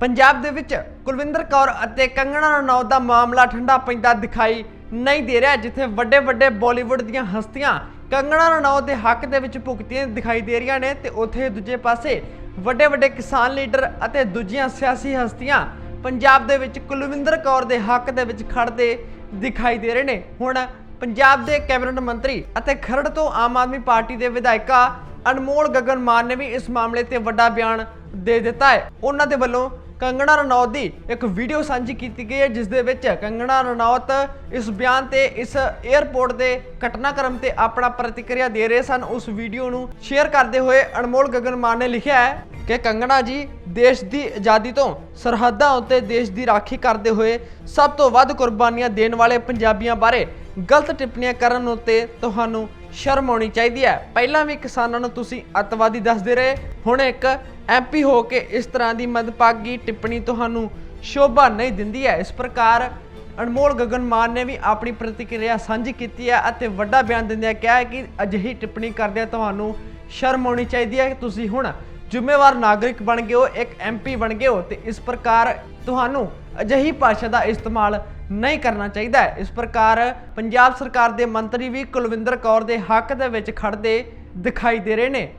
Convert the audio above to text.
ਪੰਜਾਬ ਦੇ ਵਿੱਚ ਕੁਲਵਿੰਦਰ ਕੌਰ ਅਤੇ ਕੰਗਣਾ ਰਣੌਤ ਦਾ ਮਾਮਲਾ ਠੰਡਾ ਪੈਂਦਾ ਦਿਖਾਈ ਨਹੀਂ ਦੇ ਰਿਹਾ, ਜਿੱਥੇ ਵੱਡੇ ਵੱਡੇ ਬਾਲੀਵੁੱਡ ਦੀਆਂ ਹਸਤੀਆਂ ਕੰਗਣਾ ਰਣੌਤ ਦੇ ਹੱਕ ਦੇ ਵਿੱਚ ਭੁਗਤੀਆਂ ਦਿਖਾਈ ਦੇ ਰਹੀਆਂ ਨੇ ਤੇ ਉੱਥੇ ਦੂਜੇ ਪਾਸੇ ਵੱਡੇ ਵੱਡੇ ਕਿਸਾਨ ਲੀਡਰ ਅਤੇ ਦੂਜੀਆਂ ਸਿਆਸੀ ਹਸਤੀਆਂ ਪੰਜਾਬ ਦੇ ਵਿੱਚ ਕੁਲਵਿੰਦਰ ਕੌਰ ਦੇ ਹੱਕ ਦੇ ਵਿੱਚ ਖੜਦੇ ਦਿਖਾਈ ਦੇ ਰਹੇ ਨੇ। ਹੁਣ ਪੰਜਾਬ ਦੇ ਕੈਬਨਿਟ ਮੰਤਰੀ ਅਤੇ ਖਰੜ ਤੋਂ ਆਮ ਆਦਮੀ ਪਾਰਟੀ ਦੇ ਵਿਧਾਇਕਾ ਅਨਮੋਲ ਗਗਨ ਮਾਨ ਨੇ ਵੀ ਇਸ ਮਾਮਲੇ ਤੇ ਵੱਡਾ ਬਿਆਨ ਦੇ ਦਿੱਤਾ ਹੈ। ਉਹਨਾਂ ਦੇ ਵੱਲੋਂ ਕੰਗਣਾ ਰਣੌਤ ਦੀ ਇੱਕ ਵੀਡੀਓ ਸਾਂਝੀ ਕੀਤੀ ਗਈ ਹੈ, ਜਿਸ ਦੇ ਵਿੱਚ ਕੰਗਣਾ ਰਣੌਤ ਇਸ ਬਿਆਨ ਤੇ ਇਸ 에ਅਰਪੋਰਟ ਦੇ ਘਟਨਾਕ੍ਰਮ ਤੇ ਆਪਣਾ ਪ੍ਰਤੀਕਿਰਿਆ ਦੇ ਰਹੇ ਸਨ। ਉਸ ਵੀਡੀਓ ਨੂੰ ਸ਼ੇਅਰ ਕਰਦੇ ਹੋਏ ਅਨਮੋਲ ਗਗਨ ਮਾਨ ਨੇ ਲਿਖਿਆ ਹੈ ਕਿ ਕੰਗਣਾ ਜੀ ਦੇਸ਼ ਦੀ ਆਜ਼ਾਦੀ ਤੋਂ ਸਰਹੱਦਾਂ ਉੱਤੇ ਦੇਸ਼ ਦੀ ਰਾਖੀ ਕਰਦੇ ਹੋਏ ਸਭ ਤੋਂ ਵੱਧ ਕੁਰਬਾਨੀਆਂ ਦੇਣ ਵਾਲੇ ਪੰਜਾਬੀਆਂ ਬਾਰੇ ਗਲਤ ਟਿੱਪਣੀਆਂ ਕਰਨ ਉੱਤੇ ਤੁਹਾਨੂੰ ਸ਼ਰਮ ਆਉਣੀ ਚਾਹੀਦੀ ਹੈ। ਪਹਿਲਾਂ ਵੀ ਕਿਸਾਨਾਂ ਨੂੰ ਤੁਸੀਂ ਅੱਤਵਾਦੀ ਦੱਸਦੇ ਰਹੇ। ਹੁਣ ਇੱਕ ਐਮਪੀ ਹੋ ਕੇ ਇਸ ਤਰ੍ਹਾਂ ਦੀ ਮਦਪਾਗੀ ਟਿੱਪਣੀ ਤੁਹਾਨੂੰ ਸ਼ੋਭਾ ਨਹੀਂ ਦਿੰਦੀ ਹੈ। ਇਸ ਪ੍ਰਕਾਰ ਅਨਮੋਲ ਗਗਨ ਮਾਨ ਨੇ ਵੀ ਆਪਣੀ ਪ੍ਰਤੀਕਿਰਿਆ ਸਾਂਝੀ ਕੀਤੀ ਹੈ ਅਤੇ ਵੱਡਾ ਬਿਆਨ ਦਿੰਦਿਆਂ ਕਿਹਾ ਕਿ ਅਜਿਹੀ ਟਿੱਪਣੀ ਕਰਦਿਆਂ ਤੁਹਾਨੂੰ ਸ਼ਰਮ ਆਉਣੀ ਚਾਹੀਦੀ ਹੈ। ਕਿ ਤੁਸੀਂ ਹੁਣ ਜ਼ਿੰਮੇਵਾਰ ਨਾਗਰਿਕ ਬਣ ਗਏ ਹੋ, ਇੱਕ ਐਮਪੀ ਬਣ ਗਏ ਹੋ ਤੇ ਇਸ ਪ੍ਰਕਾਰ ਤੁਹਾਨੂੰ ਅਜਿਹੀ ਭਾਸ਼ਾ ਦਾ ਇਸਤੇਮਾਲ ਨਹੀਂ ਕਰਨਾ ਚਾਹੀਦਾ ਇਸ ਪ੍ਰਕਾਰ ਪੰਜਾਬ ਸਰਕਾਰ ਦੇ ਮੰਤਰੀ ਵੀ ਕੁਲਵਿੰਦਰ ਕੌਰ ਦੇ ਹੱਕ ਦੇ ਵਿੱਚ ਖੜਦੇ ਦਿਖਾਈ ਦੇ ਰਹੇ ਨੇ।